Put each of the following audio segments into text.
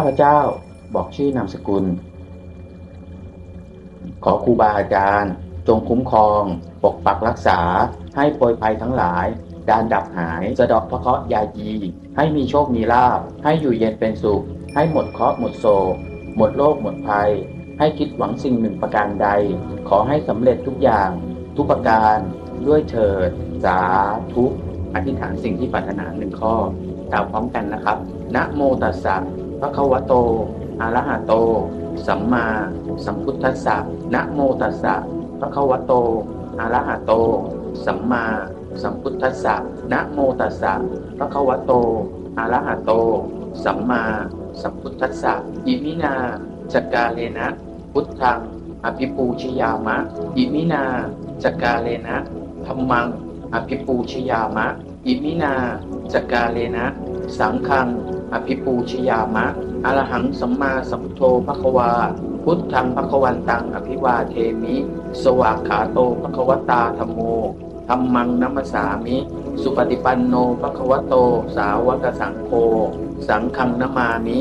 ข้าพเจ้าบอกชื่อนามสกุล ขอครูบาอาจารย์ จงคุ้มครอง ปกปักรักษา ให้โปรยภัยทั้งหลายการดับหายสะดอกพระเคราะห์ยายี ให้มีโชคมีลาภให้อยู่เย็นเป็นสุข ให้หมดเคราะห์หมดโศกหมดโรคหมดภัย ให้คิดหวังสิ่งหนึ่งประการใด ขอให้สำเร็จทุกอย่าง ทุกประการด้วยเถิด สาธุอธิษฐานสิ่งที่ปรารถนาหนึ่งข้อกล่าวพร้อมกันนะครับ นะโมตัสสะ พระควโตอะระหะโต สัมมาสัมพุทธัสสะนะโมตัสสะพระควโตอะระหะโต สัมมาสัมพุทธัสสะนะโมตัสสะพระควโตอะระหะโต สัมมาสัมพุทธัสสะอิมินาจกาเลนะ พุทธังอภิปูชยามะ อิมินาจกาเลนะธรรมังอภิปูชยามะ อิมินาจกาเลนะ สังฆัง อภิปูชยามะอรหังสัมมาสัมพุทโธภควา พุทธังภควันตังอภิวาเทมิ สวากขาโตภควตาธรรมโมธรรมังนัมสสามิ สุปฏิปันโนภควโต สาวกสังโฆ สังฆังนามามิ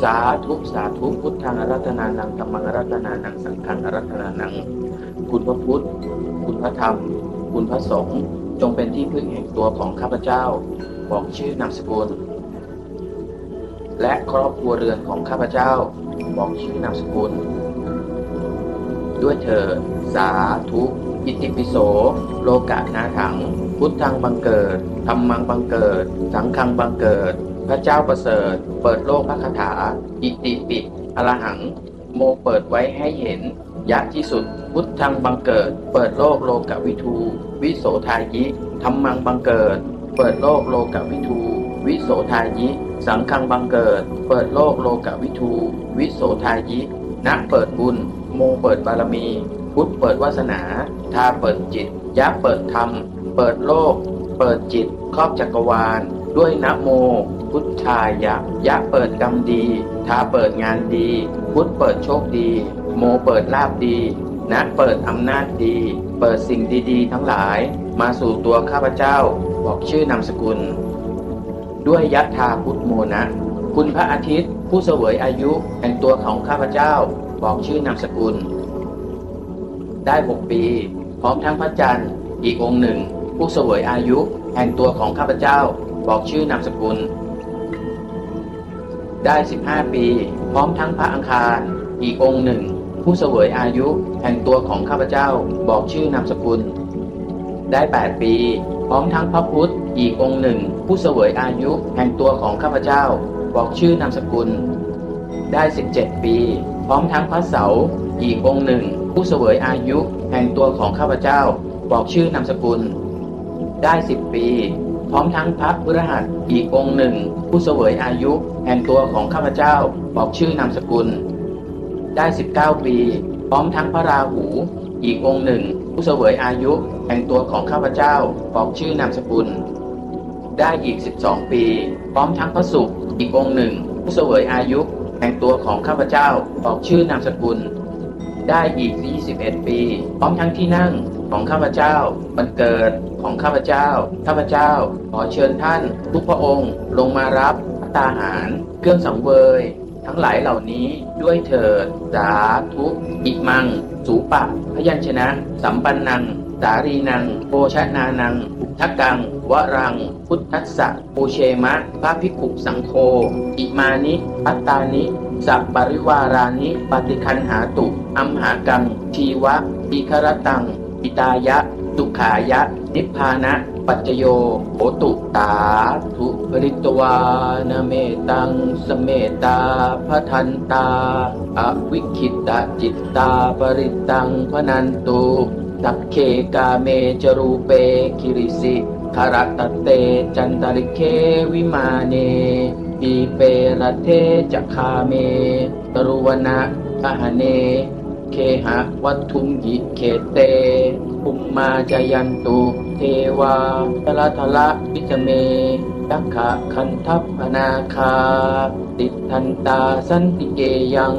สาธุสาธุพุทธังอรัตนานังธรรมังอรัตนานัง สังฆังอรัตนานัง คุณพระพุทธ คุณพระธรรม คุณพระสงฆ์ จงเป็นที่พึ่งแห่งตัวของข้าพเจ้า บอกชื่อนามสกุล และครอบครัวเรือนของข้าพเจ้า บอกชื่อนามสกุล ด้วยเถิดสาธุอิติปิโส โลกะนาถัง พุทธังบังเกิดธรรมังบังเกิด สังฆังบังเกิด พระเจ้าประเสริฐ เปิดโลกพระคาถา อิติปิอรหัง โมเปิดไว้ให้เห็นยักษ์ที่สุด พุทธังบังเกิด เปิดโลกโลกวิทู วิโสทายิธรรมังบังเกิด เปิดโลกโลกวิทู วิโสทายิ สังฆังบังเกิด เปิดโลกโลกวิทู วิโสทายิณเปิดบุญ โมเปิดบารมี พุทธเปิดวาสนา ทาเปิดจิต ยะเปิดธรรม เปิดโลก เปิดจิต ครอบจักรวาล ด้วยนะโม พุทธายะ ยะเปิดกรรมดี ทาเปิดงานดี พุทธเปิดโชคดี โมเปิดลาบดีนะเปิดอำนาจดี เปิดสิ่งดีๆ ทั้งหลาย มาสู่ตัวข้าพเจ้า บอกชื่อนามสกุล ด้วยยัตถาพุทธโมนะ คุณพระอาทิตย์ ผู้เสวยอายุแห่งตัวของข้าพเจ้าบอกชื่อนามสกุล ได้หกปี พร้อมทั้งพระจันทร์อีกองค์หนึ่ง ผู้เสวยอายุแห่งตัวของข้าพเจ้าบอกชื่อนามสกุล ได้ 15 ปี พร้อมทั้งพระอังคาร อีกองค์หนึ่ง ผู้เสวยอายุแห่งตัวของข้าพเจ้าบอกชื่อนามสกุล ได้ 8 ปี พร้อมทั้งพระพุทธอีกองค์หนึ่ง ผู้เสวยอายุแห่งตัวของข้าพเจ้า บอกชื่อนามสกุล ได้ 17 ปี พร้อมทั้งพระเสาอีกองค์หนึ่ง ผู้เสวยอายุแห่งตัวของข้าพเจ้า บอกชื่อนามสกุล ได้ 10 ปี พร้อมทั้งพระพฤหัสอีกองค์หนึ่ง ผู้เสวยอายุแห่งตัวของข้าพเจ้า บอกชื่อนามสกุล ได้ 19 ปี พร้อมทั้งพระราหูอีกองค์หนึ่ง ผู้เสวยอายุ แห่งตัวของข้าพเจ้าบอกชื่อนามสกุล ได้อีก 12 ปี พร้อมทั้งพระศุกรอีกองหนึ่ง ผู้เสวยอายุแห่งตัวของข้าพเจ้าบอกชื่อนามสกุล ได้อีก 21 ปี พร้อมทั้งที่นั่งของข้าพเจ้าบันเกิดของข้าพเจ้า ข้าพเจ้าขอเชิญท่าน ทุกพระองค์ลงมารับพัตตาหาร เครื่องสังเวย ทั้งหลายเหล่านี้ด้วยเถิดสาธุอิมัง สูปะ พยัญชนะ สัมปันนัง สารีนังโภชนานังอุทกัง วรัง พุทธัสสะปูเชมะพระภิกขุสังโฆอิมานิปัตตานิสัปริวารานิปฏิคันหาตุ อัมหากัง ชีวะอิครตังอิตายะตุขายะ นิพพานะ ปัจโยโหตุตาทุปริตวานเมตัง สเมตาพทันตา อวิคิตจิตตาปริตังพนันตุ ตักเคกาเมจรูเปคิริสิคารตเตจันตริเควิมาเนปีเปรเทจักคาเมตรุวนะอหเน เคหะวัตถุมยิเขเตภูมมาจายันตุเทวาทละทละวิจเมยักขะคันทัพพนาคา ติทันตาสันติเกยัง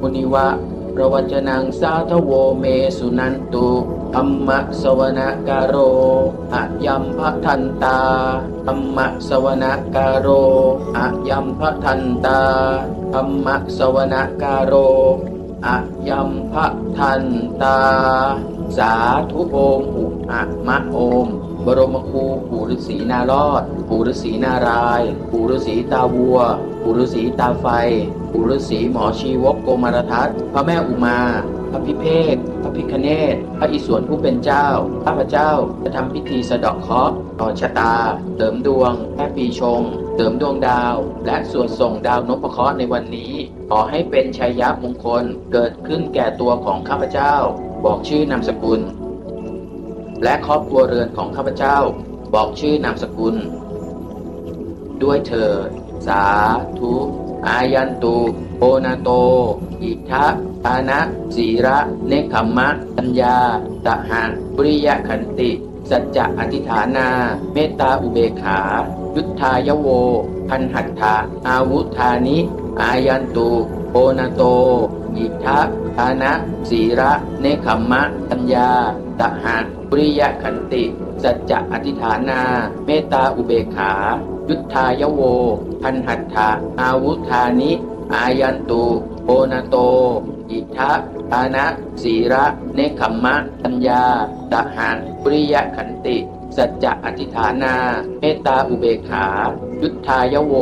มุนิวะประวัจนังสาทโวเมสุนันตุ ธรรมะสวนการโรอะยัมพะทันตาธรรมะสวนการโรอะยัมพะทันตาธรรมะสวนการโรอะยัมพะทันตา สาธุโอมอุอะมะโอม บรมครูปู่ฤาษีนารอด ปู่ฤาษีนารายปู่ฤาษีตาวัว ปู่ฤาษีตาไฟ ปู่ฤาษีหมอชีวกโกมารทัตพระแม่อุมา พระพิเภกพระพิคเนศพระอิศวรผู้เป็นเจ้า ข้าพเจ้าจะทำพิธีสะเดาะเคราะห์ต่อชะตาเสริมดวงแค่ปีชงเสริมดวงดาว และสวดส่งดาวนพเคราะห์ในวันนี้ ขอให้เป็นชัยยะมงคลเกิดขึ้นแก่ตัวของข้าพเจ้า บอกชื่อนามสกุล และครอบครัวเรือนของข้าพเจ้า บอกชื่อนามสกุล ด้วยเถิดสาธุ อายันตุโอนาโต อิทะ ปานะสีระเนคขมมะปัญญาตหะปริยขันติ สัจจะอธิฐานา เมตตาอุเบกขา ยุทธายโว พันหัตถาอาวุธานิ อายันตุโอนาโตอิทะปานะสีระเนคขมมะปัญญาตหะปริยขันติ สัจจะอธิฐานา เมตตาอุเบกขา ยุทธายโว พันหัตถาอาวุธานิ อายันตุโอนาโต อิทะปานะสีระเนคขมมะปัญญาตหะปริยขันติ สัจจะอธิฐานา เมตตาอุเบกขา ยุทธายโว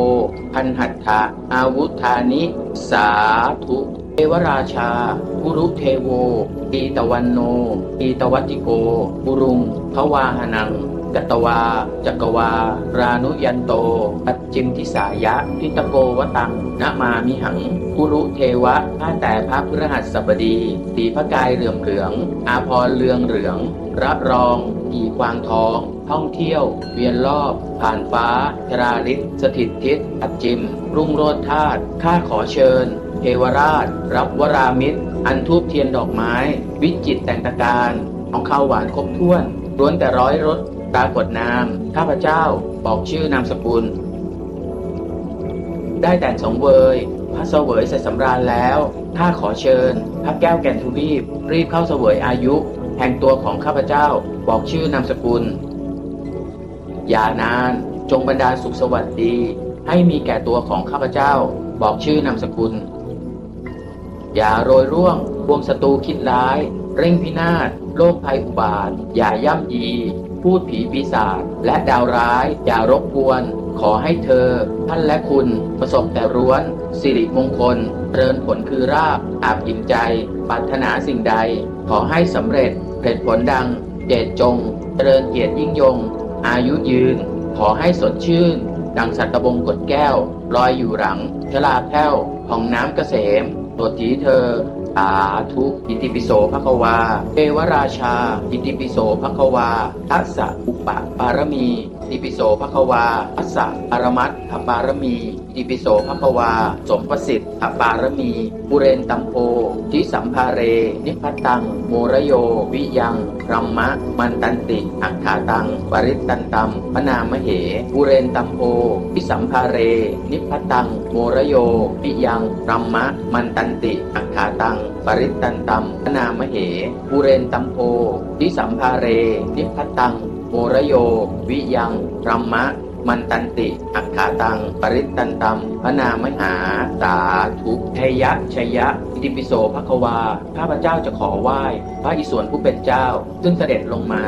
พันหัตถาอาวุธานิ สาธุเทวราชากุรุเทโวปีตวันโนปีตวัติโกบุรุงทวาหนัง กตวา จักวา รานุยันโต ปัจจิมทิสายะทิตโกวตังนะมามิหังกุรุเทวะข้าแต่พระพฤหัสบดีสีพระกายเหลือมเหลือง อาพรเลืองเหลืองรับรองกี่กวางทอง ท่องเที่ยว เวียนรอบ ผ่านฟ้าชราลิศสถิตทิศปัจจิม รุ่งโรจน์ธาตุข้าขอเชิญ เทวราช รับวรามิตร อันทูบเทียนดอกไม้ วิจิตแต่งตะการของข้าวหวานครบถ้วนล้วนแต่ร้อยรส ปรากฏนามข้าพเจ้าบอกชื่อนามสกุล ได้แต่สงเวยพระเสวยเสร็จสำราญแล้วข้าขอเชิญ พระแก้วแก่นทวีปรีบเข้าเสวยอายุ แห่งตัวของข้าพเจ้าบอกชื่อนามสกุล อย่านานจงบรรดาสุขสวัสดี ให้มีแก่ตัวของข้าพเจ้า บอกชื่อนามสกุล อย่าโรยร่วงพวงศัตรูคิดร้าย เร่งพินาศโรคภัยอุบาท อย่าย่ำยี พูดผีปีศาจและดาวร้าย อย่ารบกวน ขอให้เธอ ท่านและคุณประสบแต่ร้วน สิริมงคลเริญผลคือราบ อาบอิ่มใจปรารถนาสิ่งใด ขอให้สำเร็จเร็ผลดังเดจง เจริญเกียรติยิ่งยง อายุยืน ขอให้สดชื่น ดังสัตบงกดแก้วลอยอยู่หลังชลาแพ้วของน้ำเกษมโปรดทีเธอ สาธุอิติปิโสภควาเทวราชา อิติปิโสภควาทัสสะอุปปารมี อิติปิโสภควาทัสสะปรมัตถปารมี อิปิโสภควา สมประสิทธิ์อปารมีบุเรนตัมโพทิสัมภาเร นิพพตัง โมระโย วิยังรัมมะ มันตันติ อักขาตัง ปริตตันตัมพนามเหบุเรนตัมโพทิสัมภาเร นิพพตัง โมระโย วิยังรัมมะ มันตันติ อักขาตัง ปริตตันตัมพนามเหบุเรนตัมโพทิสัมภาเร นิพพตังโมระโย วิยังรัมมะ มันตันติอักขาตังปริตตันตัม พนามหาสาธุเทยะชยะอิติปิโสภควา ข้าพเจ้าจะขอไหว้ พระอิศวรผู้เป็นเจ้า ซึ่งเสด็จลงมา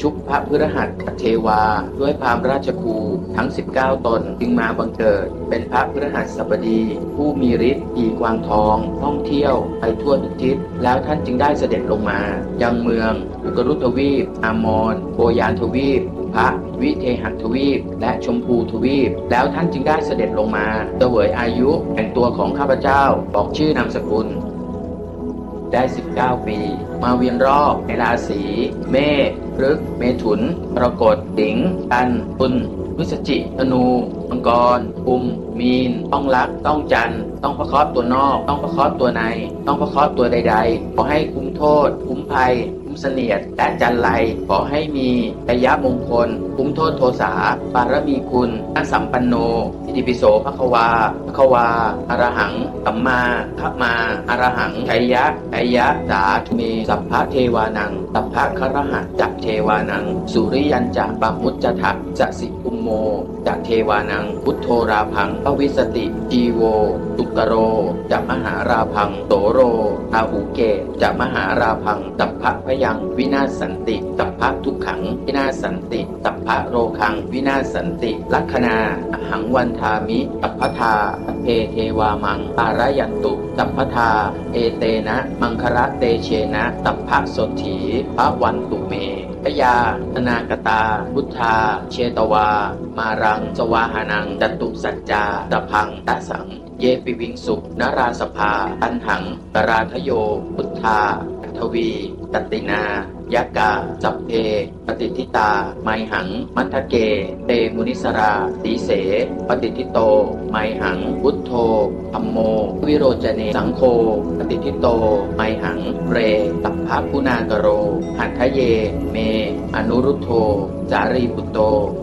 ชุบพระพฤหัสเทวา ด้วยพรามราชคูทั้ง 19 ตนจึงมาบังเกิด เป็นพระพฤหัสบดี ผู้มีฤทธิ์ปีกวางทอง ท่องเที่ยวไปทั่วทุกทิศ แล้วท่านจึงได้เสด็จลงมา ยังเมือง อุกรุทวีป อามอนโบยานทวีป พระวิเทหทวีป และชมพูทวีป แล้วท่านจึงได้เสด็จลงมาเสวยอายุแห่งตัวของข้าพเจ้าบอกชื่อนามสกุล ได้ 19 ปี มาเวียนรอบในราศี เมษพฤกษ์เมถุนกรกฎสิงห์กันตุลพฤศจิธนูมังกรกุม มีน ต้องรัก ต้องจัน ต้องประคราะห์ตัวนอก ต้องประคราะห์ตัวใน ต้องประคราะห์ตัวใด ๆ ขอให้คุ้มโทษ คุ้มภัย คุ้มเสนียดและจันไรขอให้มีระยะมงคล คุ้มโทษโทสาบารมีคุณอัสัมปันโนอิติปิโสภควาภควาอรหังสัมมาขมาอรหังชัยยะชัยยะสาธุเมสัพพะเทวานังสัพพะครหัจักเทวานัง สุริยันจักปามุจจถะสสิกุมโมจักเทวานัง พุทโธราพังพวิสติจีโวตุกโรจะมหาราพังโตโรอาหูเกจะมหาราพังตัพพะพยังวินาศสันติตัพพะทุกขัง วินาศสันติตัพพะโรคัง วินาศสันติลัคคณาอหังวันทามิตัพพทาเพเทวามังปารยันตุตัพพทาเอเตนะ มังคระเตเชนะตัพพะสนถีพระวันตุเมพยาธนากตา พุทธา เชตวา มารัง สวาหานังจตุสัจจาตพังตะสัง เยปิวิงสุนราสภา อันหังกราทโย พุทธา ทวีตตินา ยกา สัพเพ ปฏิทิตา ไมหัง มัทเก เตมุนิสราสีเส ปฏิทิโต ไมหัง พุทโธธรรมโม วิโรจเน สังโฆปฏิทิโต ไมหัง เรตัพพะคุณากโร หัทธเย เม อนุรุทโธจารีปุตโต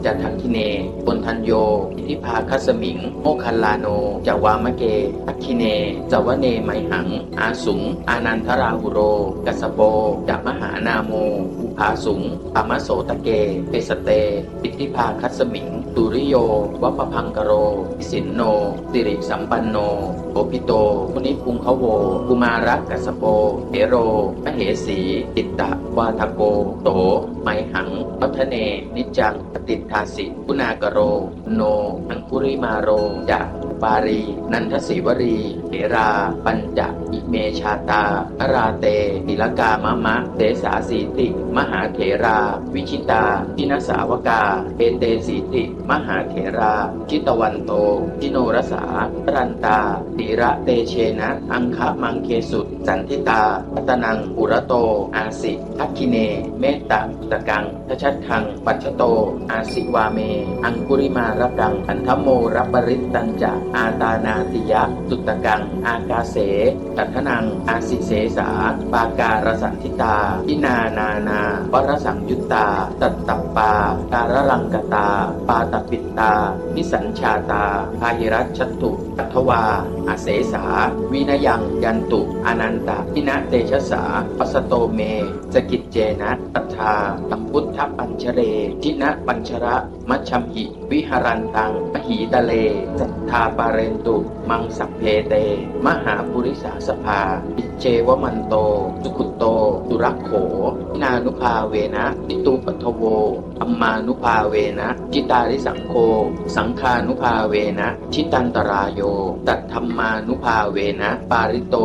จัทัคิเนปนทันโยอิทิพาคัสมิง โมคัลลาโน จาวามะเกทักคิเนจาวเนไมหัง อาสุง อานันทราหุโร กัสสโปจามหานาโมอุภาสุงปามโสตะเกเปสเตอิทิพาคัสมิงตุริโยวัปพังกโร สินโนสิริสัมปันโนโอปิโตมุนิพุงเขาโวกุมารักกัสโปเฮโรมเหสีติตตะวาทโก โตไมหังปัทเน นิจจังปฏิทาสิกุณากโร โนอังคุริมาโรจะ ปารี นันทศิวรีเถรา ปัญจอิเมชาตาอราเตติลกามะมะเตสาสีติ มหาเถรา วิชิตาทินสาวกาเอเตสีติ มหาเถราชิตวันโตจิโนรสารันตาติระเตเชนะ อังคะมังเคสุสันทิตาพัตนังอุระโต อาสิทักคิเน เมตตาตะกังทชัดทัง ปัจฉโต อาสิวาเม อังคุริมารักังอันทโมรับปริตตัญจะอาตานาติยะตุตตะกัง อากาเส ตัทนัง อาสิเสสา ปาการสันทิตาพินานานาปรสังยุตตา ตัตตปา การรังกตา ปาตปิตตา นิสัญชาตา พาหิรัชตุอัทวา อาเสสา วินยังยันตุอนันตาพินะเตชะสาปัสสโตเม สกิจเจนะตัทธาตัมพุทธปัญชเรทินะปัญชระ มัชชมิวิหารันตังมหีตะเลสัทธาปาเรนตุ มังสัพเพเต มหาปุริสาสภาอิเจวมันโต สุขุตโตสุรักโขนานุภาเวนะปิตูปัทโวธรรมานุภาเวนะจิตาริสังโฆสังฆานุภาเวนะชิตันตรายโย ตัตธรรมานุภาเวนะ ปาริโต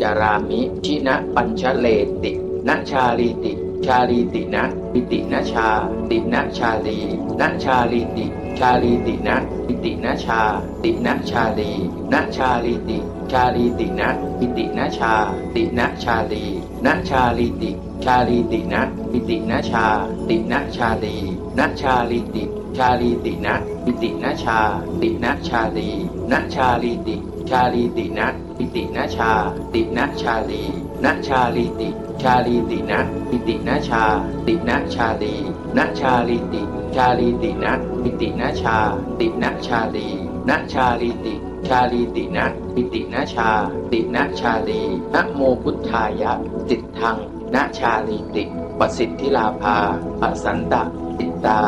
จารามิ ชินะปัญชเลตินชาลีติ ชาลีตินะปิตินะชา ตินะชาลีนะชาลีติ ชาลีตินะปิตินะชา ตินะชาลีนะชาลีติ ชาลีตินะปิตินะชา ตินะชาลีนะชาลีติ ชาลีตินะปิตินะชา ตินะชาลีนะชาลีติ ชาลีตินะปิตินะชา ตินะชาลีนะชาลีติ ชาลีตินะปิตินะชา ตินะชาลีนะชาลีติ ชาลีตินะปิตินะชา ตินะชาลีนะชาลีติ ชาลีตินะปิตินะชา ตินะชาลีนะชาลีติ ชาลีตินะปิตินะชา ตินะชาลีนะโมพุทธายะติดทังนะชาลีติปสิทธิลาภาปสันตะติตา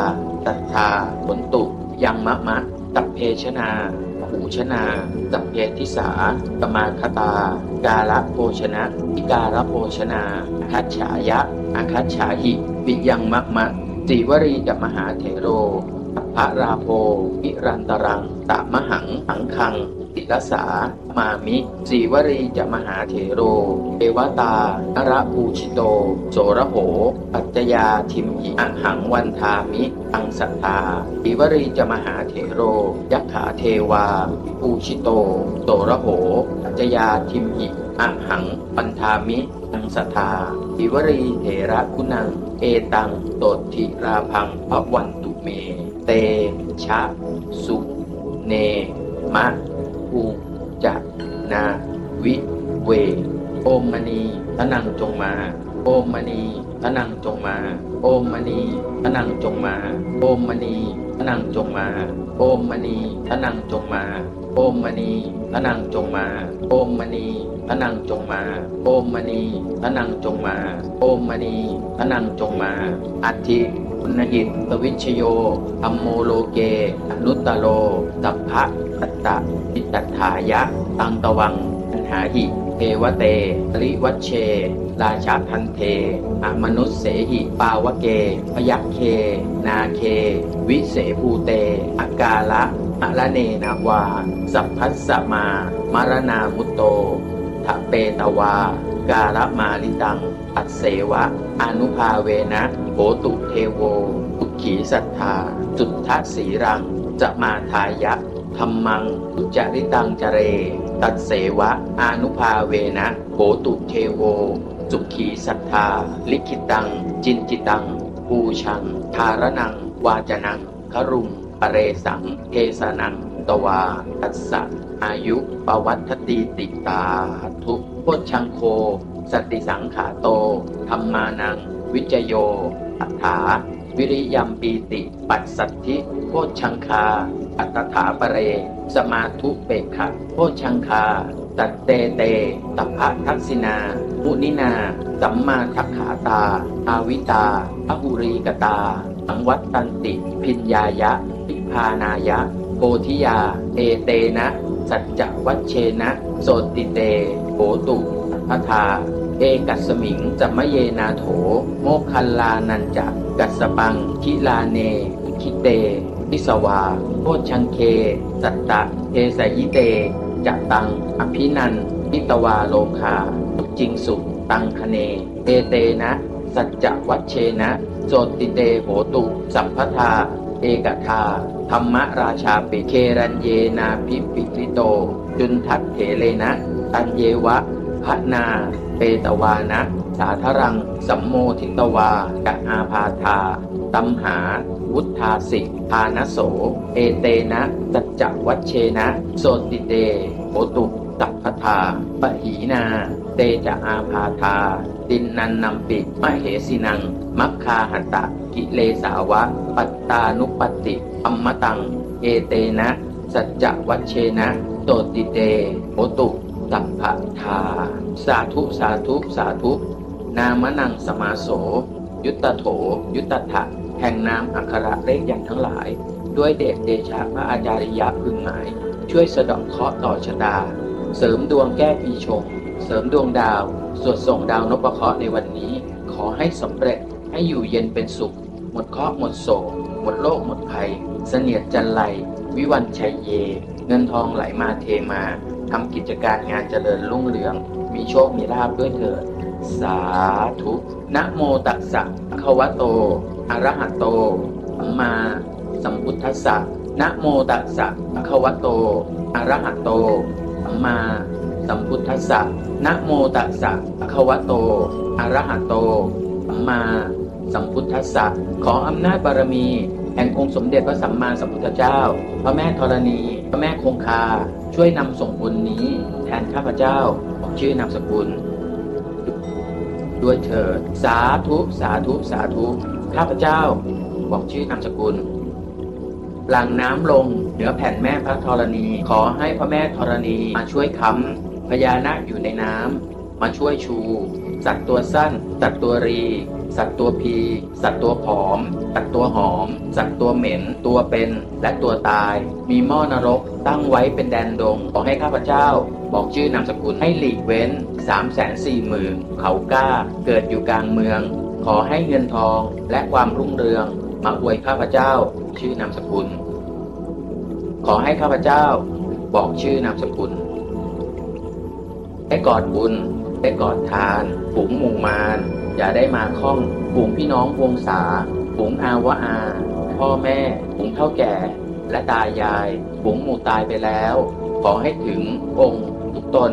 ตัทธาผลตุยังมะมะตัพเพชนา หูชนาตัพเพทิสาตมาคตา กาลโภชนะอิการะโภชนาอาคัจฉายะอาคัจฉาหิวิยังมะมะสีวรีกับมหาเถโรพระราโพวิรันตรังตะมหังหังคัง ติลสา มามิสีวรีจะมหาเถโร เอวตานระภูชิโต โสระโห ปัจจยาทิมหิอะหังวันทามิอังสัตตาสีวรีจะมหาเถโร ยักขาเทวา ภูชิโต โสระโห ปัจจยาทิมหิอะหังปันทามิอังสัตตาสีวรีเถระคุณัง เอตังโตทิราพังพระวันตุเม เตชะ สุ เน มะ ภูจนาวิเว โอมมณีพระนังจงมา โอมมณีพระนังจงมา โอมมณีพระนังจงมา โอมมณีพระนังจงมา โอมมณีพระนังจงมา โอมมณีพระนังจงมา โอมมณีพระนังจงมา โอมมณีพระนังจงมา โอมมณีพระนังจงมาอัต ถิปุณหิตตวิชโยอัมโมโลเก อนุตตโลสัพพะตัตตะอิตตถายะ ตังตวังอันหาหิเทวเตปริวัชเช ราชาพันเทอมนุษเสหิปาวเก พยัคเค นาเค วิเสภูเต อากาละอะระเนนาวา สัพพัสสมามารณามุตโต ทะเปตวา การมาลิตัง อัสเสวะ อนุภาเวนะโหตุเทโวอุขีสัทธา จุทธสีรัง จะมาทายะธรรมังอุจจริตังจเร ตัดเสวะ อนุภาเวนะโหตุเทโว สุขีสัทธา ลิขิตัง จินจิตังปูชัง ทารนัง วาจนังครุงปเรสังเทสนัง ตวา ตัสสะ อายุปวัตติติตาทุกโพชังโค สติสังขาโต ธรรมานัง วิจโยอัฏฐา วิริยมปีติ ปัสสัทธิโพชังคา อัตถาปเร สมาธุเปกขะโพชังคา ตัตเตเตตัพพะทักษินามุนินา สัมมาทักขาตา อาวิตาอหุรีกตาสังวัตตันติ พิญญายะ พิพานายะ โพธิยา เอเตนะ สัจจวัชเชนะ โสติเตโหตุพทา เอกัสมิงจัมะเยนาโถ โมคัลลานันจะกัสปังคิลาเน คิเตพิสวาโพชังเค สัตตะเทสยิเตจะตัง อภินันพิตวาโลคา จิงสุตังคเน เอเตนะ สัจจวัชเชนะ โสติเตโหตุ สัมพทา เอกทา ธรรมราชาปิเครัญเยนาพิปิติโต จุนทัตเถเลนะ ตัญเยวะพะนา เปตวานะสาธรัง สัมโมทิตวากะอาพาธา ตัมหา วุฒาสิทานโส เอเตนะสัจจวัชเชนะ โสติเตโหตุสัพพทาปะหีนา เตจะอาพาธาดินนันนำปิมะเหสินัง มัคคาหัตตะ กิเลสาวะ ปัตตานุปติอัมมตัง เอเตนะ สัจจวัชเชนะ โตติเตโหตุสัพพทา สาธุสาธุสาธุ นามนังสมาโส ยุตโถ ยุตถะแห่งนามอักขระเลขยันทั้งหลาย ด้วยเดชเดชะพระอาจาริยะพึงหมาย ช่วยสะเดอกเคราะห์ต่อชะตา เสริมดวงแก้ปีชง เสริมดวงดาว สวดส่งดาวนพเคราะห์ในวันนี้ ขอให้สำเร็จให้อยู่เย็นเป็นสุข หมดเคราะห์หมดโศก หมดโรคหมดภัย เสนียดจันไรวิวันชัยเย เงินทองไหลมาเทมาทำกิจการงานเจริญรุ่งเรือง มีโชคมีลาภด้วยเถิดสาธุนะโมตัสสะภะคะวะโตอะระหะโตสัมมาสัมพุทธัสสะนะโมตัสสะภะคะวะโตอะระหะโตสัมมา สัมพุทธัสสะนะโมตัสสะภะคะวะโตอระหะโตมาสัมพุทธัสสะขออำนาจบารมี แห่งองค์สมเด็จพระสัมมาสัมพุทธเจ้า พระแม่ธรณี พระแม่คงคา ช่วยนำส่งบุญนี้ แทนข้าพเจ้าบอกชื่อนามสกุล ด้วยเถิด สาธุสาธุสาธุข้าพเจ้า บอกชื่อนามสกุลหลังน้ำลงเหนือแผ่นแม่พระธรณี ขอให้พระแม่ธรณีมาช่วยค้ำ พญานาคอยู่ในน้ำมาช่วยชู สัตว์ตัวสั้น สัตว์ตัวรี สัตว์ตัวพี สัตว์ตัวผอม สัตว์ตัวหอม สัตว์ตัวเหม็น ตัวเป็น และตัวตาย มีหม้อนรกตั้งไว้เป็นแดนดงขอให้ข้าพเจ้า บอกชื่อนามสกุลให้หลีกเว้น3 4 0 0 0 0หมื่นเขากล้า เกิดอยู่กลางเมือง ขอให้เงินทองและความรุ่งเรือง มาอวยข้าพเจ้า ชื่อนามสกุล ขอให้ข้าพเจ้า บอกชื่อนามสกุล ได้กอดบุญได้กอดทานฝูงหมู่มารอย่าได้มาข้องฝูงพี่น้องวงศาฝูงอาวะอา พ่อแม่ฝูงเท่าแก่ และตายายฝูงหมู่ตายไปแล้ว ขอให้ถึงองค์ทุกตน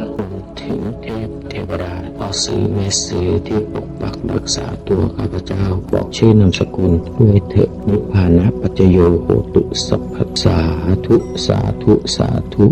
ถึงเทพเทวดาพ่อซื้อแม่ซื้อที่ปกปักรักษาตัวข้าพเจ้า บอกชื่อนามสกุลด้วยเถอะนิพพานะปัจโยโหตุสัพพสาธุสาธุสาธุ